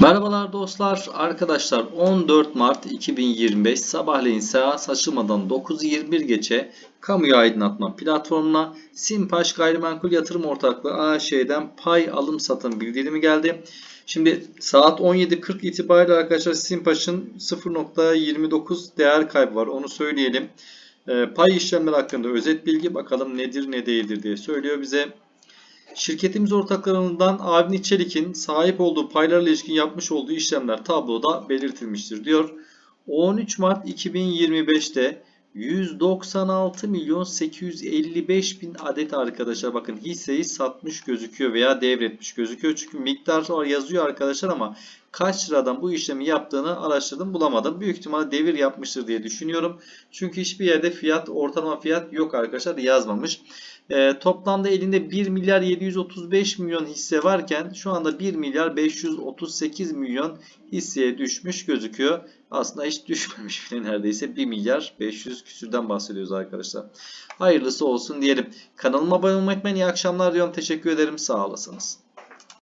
Merhabalar dostlar, arkadaşlar 14 Mart 2025 sabahleyin saat açılmadan 9.21 geçe kamuya aydınlatma platformuna Simpaş Gayrimenkul Yatırım Ortaklığı AŞ'den pay alım satım bildirimi geldi. Şimdi saat 17.40 itibariyle arkadaşlar Simpaş'ın 0.29 değer kaybı var onu söyleyelim. Ee, pay işlemleri hakkında özet bilgi bakalım nedir ne değildir diye söylüyor bize. Şirketimiz ortaklarından Avni Çelik'in sahip olduğu paylarla ilişkin yapmış olduğu işlemler tabloda belirtilmiştir diyor. 13 Mart 2025'te 196 milyon 855 bin adet arkadaşlar bakın hisseyi satmış gözüküyor veya devretmiş gözüküyor. Çünkü miktar yazıyor arkadaşlar ama kaç liradan bu işlemi yaptığını araştırdım bulamadım. Büyük ihtimalle devir yapmıştır diye düşünüyorum. Çünkü hiçbir yerde fiyat ortalama fiyat yok arkadaşlar yazmamış. E, toplamda elinde 1 milyar 735 milyon hisse varken şu anda 1 milyar 538 milyon hisseye düşmüş gözüküyor. Aslında hiç düşmemiş bile neredeyse 1 milyar 500 küsürden bahsediyoruz arkadaşlar. Hayırlısı olsun diyelim. Kanalıma abone olmayı unutmayın. İyi akşamlar diyorum. Teşekkür ederim. Sağ olasınız.